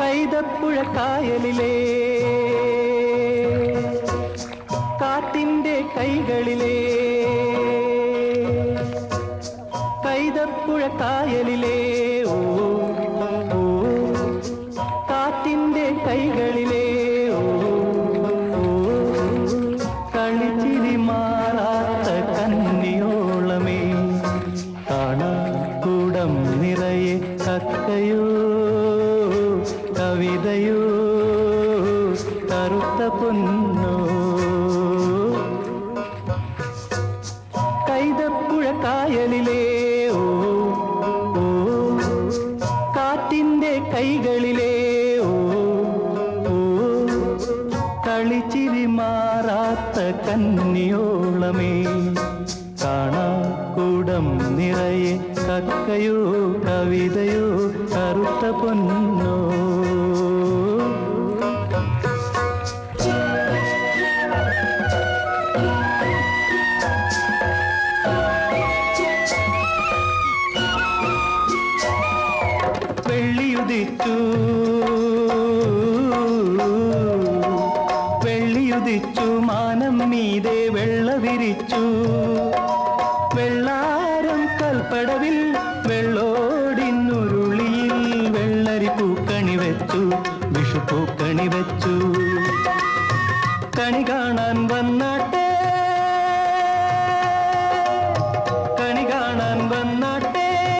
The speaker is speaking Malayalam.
കൈതപ്പുഴ കൈകളിലേ കൈതപ്പുഴ കായലിലെ കൈകളിലെ ഓ കളിച്ചിരി മാറാത്ത കന്നിയോളമേ കാണാക്കൂടം നിറയെ കക്കയോ കവിതയോ കറുത്ത പൊന്നോ. കൈതപ്പുഴ കായലിലേ ഓ ഓ കാറ്റിന്റെ കൈകളിലെ മാറാത്ത കന്നിയോളമേ. കാണാക്കൂടം നിറയെ കക്കയോ കവിതയോ കറുത്ത പൊന്നോ. വെള്ളിയുദിച്ചു. വെള്ളിയുദിച്ചു മാനം മീതെ വെള്ള വിരിച്ചു. വെള്ളാരം കൽപ്പടവിൽ വെള്ളോടിന്നുരുളിയിൽ വെള്ളരി പൂക്കണി വെച്ചു വിഷു പൂക്കണി വെച്ചു. കണി കാണാൻ വന്ന